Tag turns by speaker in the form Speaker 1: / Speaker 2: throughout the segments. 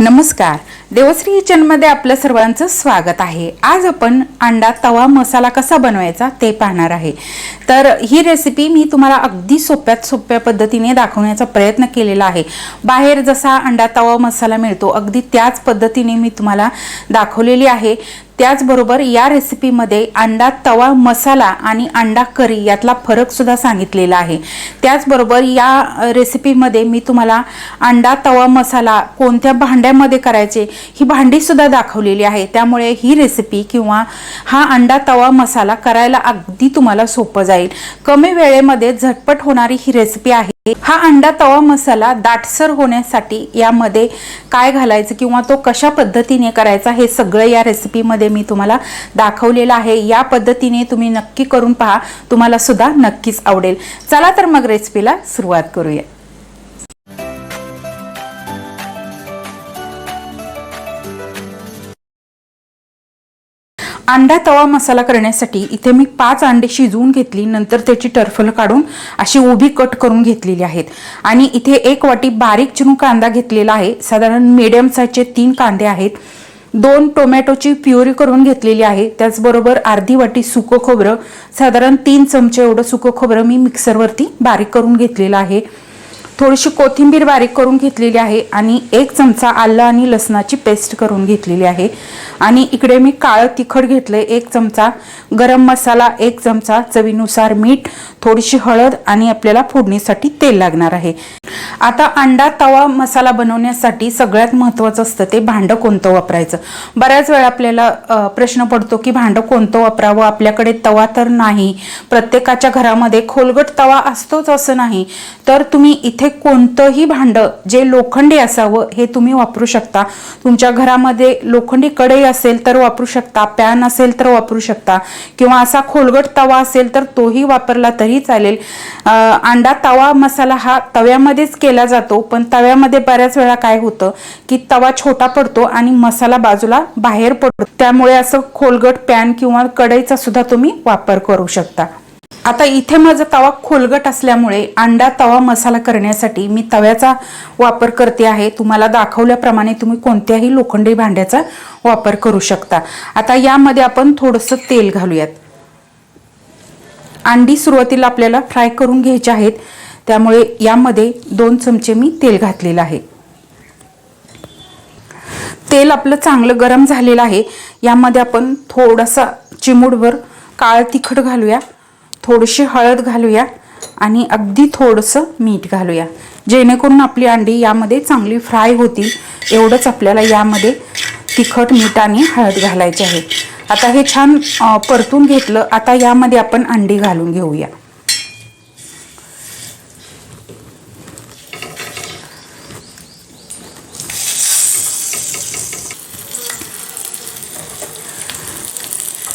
Speaker 1: नमस्कार. देवश्री किचनमध्ये आपलं सर्वांचं स्वागत आहे. आज आपण अंडा तवा मसाला कसा बनवायचा ते पाहणार आहे. तर ही रेसिपी मी तुम्हाला अगदी सोप्यात सोप्या पद्धतीने दाखवण्याचा प्रयत्न केलेला आहे. बाहेर जसा अंडा तवा मसाला मिळतो अगदी त्याच पद्धतीने मी तुम्हाला दाखवलेली आहे. त्याचबरोबर या रेसिपीमध्ये अंडा तवा मसाला आणि अंडा करी यातला फरकसुद्धा सांगितलेला आहे. त्याचबरोबर या रेसिपीमध्ये मी तुम्हाला अंडा तवा मसाला कोणत्या भांड्यामध्ये करायचे ही भांडीसुद्धा दाखवलेली आहे. त्यामुळे ही रेसिपी किंवा हा अंडा तवा मसाला करायला अगदी तुम्हाला सोपं जाईल. कमी वेळेमध्ये झटपट होणारी ही रेसिपी आहे. हा अंडा तवा मसाला दाटसर होण्यासाठी यामध्ये काय घालायचं किंवा तो कशा पद्धतीने करायचा हे सगळं या रेसिपीमध्ये मी तुम्हाला दाखवलेलं आहे. या पद्धतीने तुम्ही नक्की करून पहा. तुम्हाला सुद्धा नक्कीच आवडेल. चला तर मग रेसिपीला सुरुवात करूया. अंडा तवा मसाला करण्यासाठी इथे मी पाच अंडे शिजवून घेतली नंतर त्याची टरफल काढून अशी उभी कट करून घेतलेली आहेत. आणि इथे एक वाटी बारीक चिरून कांदा घेतलेला आहे. साधारण मीडियम साईजचे तीन कांदे आहेत. दोन टोमॅटोची प्युरी करून घेतलेली आहे. त्याचबरोबर अर्धी वाटी सुकं खोबरं साधारण तीन चमचे एवढं सुकं खोबरं मी मिक्सरवरती बारीक करून घेतलेलं आहे. थोडीशी कोथिंबीर बारीक करून घेतलेली आहे आणि एक चमचा आलं आणि लसणाची पेस्ट करून घेतलेली आहे. आणि इकडे मी काळं तिखट घेतलंय एक चमचा. गरम मसाला एक चमचा. चवीनुसार मीठ थोडीशी हळद आणि आपल्याला फोडणीसाठी तेल लागणार आहे. आता अंडा तवा मसाला बनवण्यासाठी सगळ्यात महत्त्वाचं असतं ते भांडं कोणतं वापरायचं? बऱ्याच वेळा आपल्याला प्रश्न पडतो की भांडं कोणतं वापरावं? आपल्याकडे तवा तर नाही. प्रत्येकाच्या घरामध्ये खोलगट तवा असतोच असं नाही. तर तुम्ही इथे कोणतंही भांडं जे लोखंडी असावं हे तुम्ही वापरू शकता. तुमच्या घरामध्ये लोखंडी कढई असेल तर वापरू शकता पॅन असेल तर वापरू शकता. किंवा असा खोलगट तवा असेल तर तोही वापरला तरी चालेल. अंडा तवा मसाला हा तव्यामध्येच केला जातो पण तव्यामध्ये बऱ्याच वेळा काय होतं की तवा छोटा पडतो आणि मसाला बाजूला बाहेर पडतो. त्यामुळे असं खोलगट पॅन किंवा कढईचा सुद्धा तुम्ही वापर करू शकता. आता इथे माझा तवा खोलगट असल्यामुळे अंडा तवा मसाला करण्यासाठी मी तव्याचा वापर करते आहे. तुम्हाला दाखवल्याप्रमाणे तुम्ही कोणत्याही लोखंडी भांड्याचा वापर करू शकता. आता यामध्ये आपण थोडंसं तेल घालूयात. अंडी सुरुवातीला आपल्याला फ्राय करून घ्यायचे आहेत. त्यामुळे यामध्ये दोन चमचे मी तेल घातलेलं आहे. तेल आपलं चांगलं गरम झालेलं आहे. यामध्ये आपण थोडासा चिमूडभर काळं तिखट घालूया थोडीशी हळद घालूया आणि अगदी थोडंसं मीठ घालूया. जेणेकरून आपली अंडी यामध्ये चांगली फ्राय होतील एवढंच आपल्याला यामध्ये तिखट मीठ आणि हळद घालायचे आहे. आता हे छान परतून घेतलं आता यामध्ये आपण अंडी घालून घेऊया.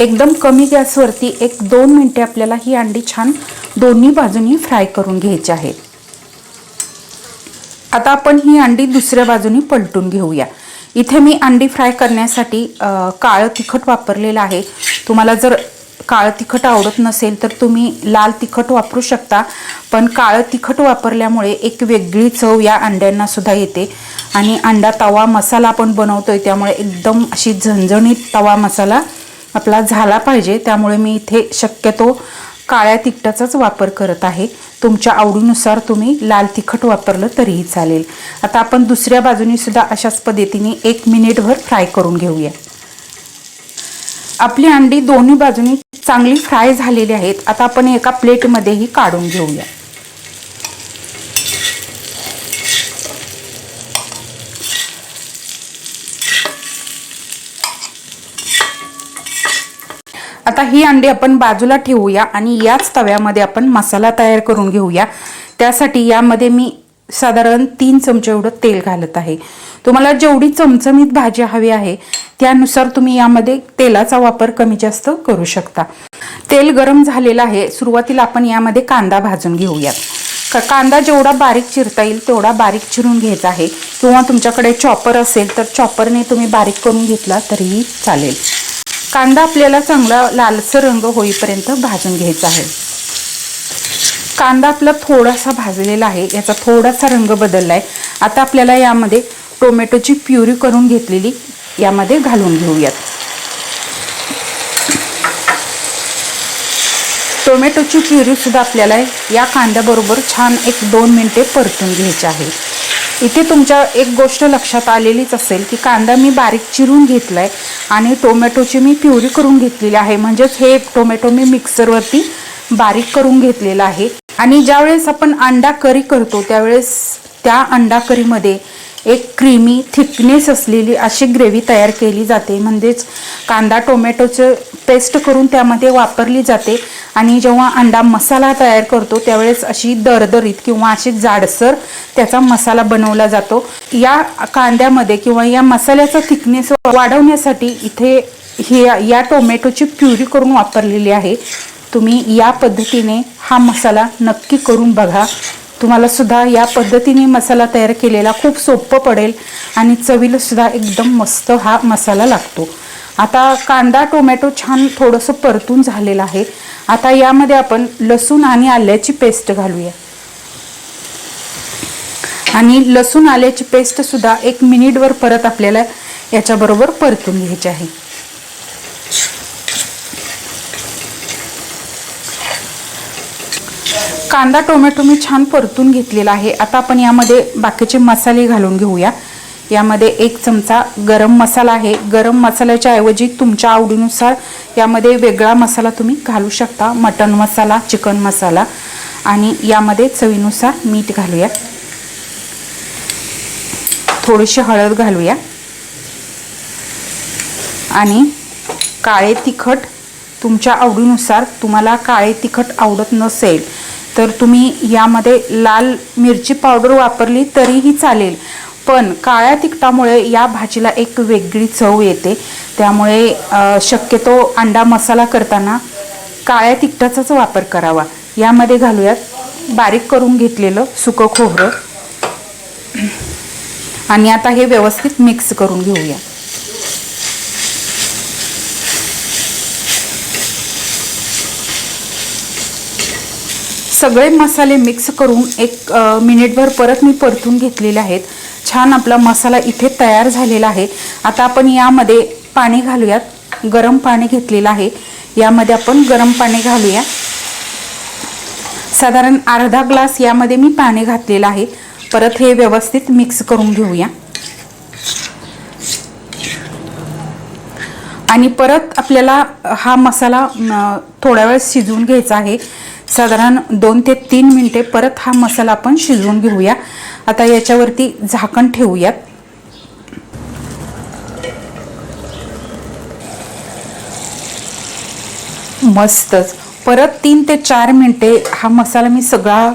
Speaker 1: एकदम कमी गॅसवरती एक दोन मिनटे आपल्याला ही अंडी छान दोन्ही बाजूनी फ्राय करून घ्यायची आहे. आता आपण ही अंडी दुसऱ्या बाजूनी पलटून घेऊया. इथे मी अंडी फ्राय करण्यासाठी काळं तिखट वापरलेलं आहे. तुम्हाला जर काळं तिखट आवडत नसेल तर तुम्ही लाल तिखट वापरू शकता पण काळं तिखट वापरल्यामुळे एक वेगळी चव या अंड्यांना सुद्धा येते. आणि अंडा तवा मसाला आपण बनवतोय त्यामुळे एकदम अशी झणझणीत तवा मसाला आपला झाला पाहिजे त्यामुळे मी इथे शक्यतो काळ्या तिखटाचाच वापर करत आहे. तुमच्या आवडीनुसार तुम्ही लाल तिखट वापरलं तरीही चालेल. आता आपण दुसऱ्या बाजूनी सुद्धा अशाच पद्धतीने एक मिनिटभर फ्राय करून घेऊया. आपली अंडी दोन्ही बाजूनी चांगली फ्राय झालेली आहेत. आता आपण एका प्लेटमध्येही काढून घेऊया. आता ही अंडी आपण बाजूला ठेवूया आणि याच तव्यामध्ये आपण मसाला तयार करून घेऊया. त्यासाठी यामध्ये मी साधारण तीन चमचे एवढं तेल घालत आहे. तुम्हाला जेवढी चमचमीत भाजी हवी आहे त्यानुसार तुम्ही यामध्ये तेलाचा वापर कमी जास्त करू शकता. तेल गरम झालेलं आहे सुरुवातीला आपण यामध्ये कांदा भाजून घेऊयात. का- कांदा जेवढा बारीक चिरता येईल तेवढा बारीक चिरून घ्यायचा आहे. किंवा तुमच्याकडे चॉपर असेल तर चॉपरने तुम्ही बारीक करून घेतला तरीही चालेल. कांदा आपल्याला चांगला लालसर रंग होईपर्यंत भाजून घ्यायचा आहे. कांदा आपला थोडासा भाजलेला आहे याचा थोडासा रंग बदलला आहे आता आपल्याला यामध्ये टोमॅटोची प्युरी करून घेतलेली यामध्ये घालून घेऊयात. टोमॅटोची प्युरी सुद्धा आपल्याला या कांद्याबरोबर छान एक दोन मिनिटे परतून घ्यायची आहे. इथे तुमच्या एक गोष्ट लक्षात आलेलीच असेल की कांदा मी बारीक चिरून घेतला आहे आणि टोमॅटोची मी प्युरी करून घेतलेली आहे. म्हणजेच हे टोमॅटो मी मिक्सरवरती बारीक करून घेतलेलं आहे. आणि ज्यावेळेस आपण अंडा करी करतो त्यावेळेस त्या अंडा करीमध्ये एक क्रीमी थिकनेस असलेली अशी ग्रेव्ही तयार केली जाते. म्हणजेच कांदा टोमॅटोचं पेस्ट करून त्यामध्ये वापरली जाते. आणि जेव्हा अंडा मसाला तयार करतो त्यावेळेस अशी दरदरीत किंवा अशी जाडसर त्याचा मसाला बनवला जातो. या कांद्यामध्ये किंवा या मसाल्याचा थिकनेस वाढवण्यासाठी इथे हे या टोमॅटोची प्युरी करून वापरलेली आहे. तुम्ही या पद्धतीने हा मसाला नक्की करून बघा. तुम्हाला सुद्धा या पद्धतीने मसाला तयार केलेला खूप सोपं पडेल आणि चवीला सुद्धा एकदम मस्त हा मसाला लागतो. आता कांदा टोमॅटो छान थोडंसं परतून झालेलं आहे. आता यामध्ये आपण लसूण आणि आल्याची पेस्ट घालूया. आणि लसूण आल्याची पेस्ट सुद्धा एक मिनिटवर परत आपल्याला याच्याबरोबर परतून घ्यायची आहे. कांदा टोमॅटो मी छान परतून घेतलेला आहे. आता आपण यामध्ये बाकीचे मसाले घालून घेऊया. यामध्ये एक चमचा गरम मसाला आहे. गरम मसाल्याच्या ऐवजी तुमच्या आवडीनुसार यामध्ये वेगळा मसाला तुम्ही घालू शकता. मटन मसाला चिकन मसाला. आणि यामध्ये चवीनुसार मीठ घालूया. थोडीशी हळद घालूया. आणि काळे तिखट तुमच्या आवडीनुसार तुम्हाला काळे तिखट आवडत नसेल तर तुम्ही यामध्ये लाल मिरची पावडर वापरली तरीही चालेल. पण काळ्या तिखटामुळे या भाजीला एक वेगळी चव येते. त्यामुळे शक्यतो अंडा मसाला करताना काळ्या तिखटाचाच वापर करावा. यामध्ये घालूयात बारीक करून घेतलेलं सुकं खोबरं. आणि आता हे व्यवस्थित मिक्स करून घेऊया. सगळे मसाले मिक्स करून एक मिनिटभर परत मी परतून घेतलेले आहेत. छान आपला मसाला इथे तयार झालेला आहे. आता आपण यामध्ये पाणी घालूयात. गरम पाणी घेतलेलं आहे. यामध्ये आपण गरम पाणी घालूया. साधारण अर्धा ग्लास यामध्ये मी पाणी घातलेलं आहे. परत हे व्यवस्थित मिक्स करून घेऊया. आणि परत आपल्याला हा मसाला थोड्या वेळ शिजवून घ्यायचा आहे. साधारण दोन ते तीन मिनटे परत हा मसाला आपण शिजवून घेऊया. आता याच्यावरती झाकण ठेवूयात. मस्तच. परत तीन ते चार मिनटे हा मसाला मी सगळा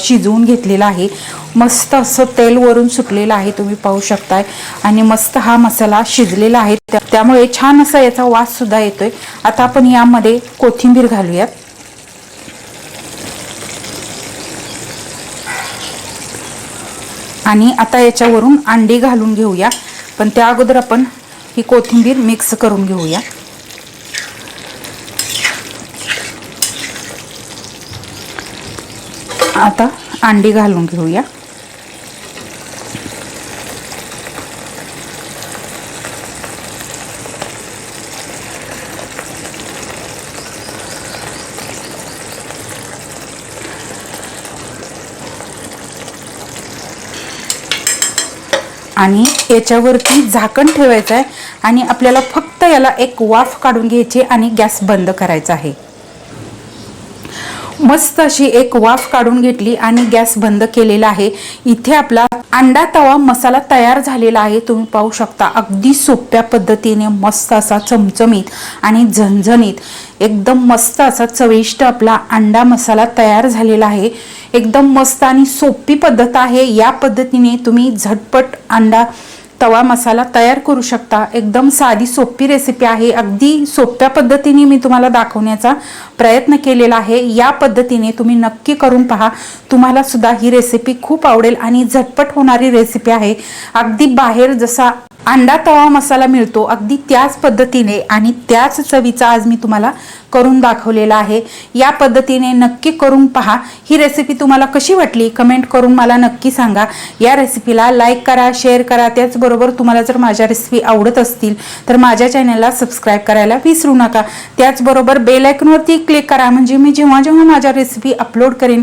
Speaker 1: शिजवून घेतलेला आहे. मस्त असं तेल वरून सुटलेलं आहे तुम्ही पाहू शकताय. आणि मस्त हा मसाला शिजलेला आहे. त्या- त्यामुळे छान असा याचा वास सुद्धा येतोय. आता आपण यामध्ये कोथिंबीर घालूयात. आणि आता याच्यावरून अंडी घालून घेऊया. पण त्या अगोदर आपण ही कोथिंबीर मिक्स करून घेऊया. आता अंडी घालून घेऊया. आणि याच्यावरती झाकण ठेवायचं आहे आणि आपल्याला फक्त याला एक वाफ काढून घ्यायची आणि गॅस बंद करायचा आहे. मस्त अशी एक वाफ काढून घेतली आणि गॅस बंद केलेला आहे. इथे आपला अंडा तवा मसाला तयार झालेला आहे. तुम्ही पाहू शकता अगदी सोप्या पद्धतीने मस्त असा चमचमीत आणि झणझणीत एकदम मस्त असा चविष्ट आपला अंडा मसाला तयार झालेला आहे. एकदम मस्त आणि सोपी पद्धत आहे. या पद्धतीने तुम्ही झटपट अंडा तवा मसाला तयार करू शकता. एकदम साधी सोपी रेसिपी आहे. अगदी सोप्या पद्धतीने मी तुम्हाला दाखवण्याचा प्रयत्न केलेला आहे. या पद्धतीने तुम्ही नक्की करून पहा. तुम्हाला सुद्धा ही रेसिपी खूप आवडेल आणि झटपट होणारी रेसिपी आहे. अगदी बाहेर जसा अंडा तवा मसाला मिळतो. अगदी त्याच पद्धतीने आणि त्याच चवीचा आज मी तुम्हाला करून दाखवलेला आहे. या पद्धतीने नक्की करून पहा. ही रेसिपी तुम्हाला कशी वाटली? कमेंट करून मला नक्की सांगा. या रेसिपीला लाईक करा शेअर करा. त्याचबरोबर तुम्हाला जर माझ्या रेसिपी आवडत असतील तर माझ्या चॅनलला सबस्क्राईब करायला विसरू नका. त्याचबरोबर बेलायकनवरती क्लिक करा. म्हणजे मी जेव्हा जेव्हा माझ्या रेसिपी अपलोड करेन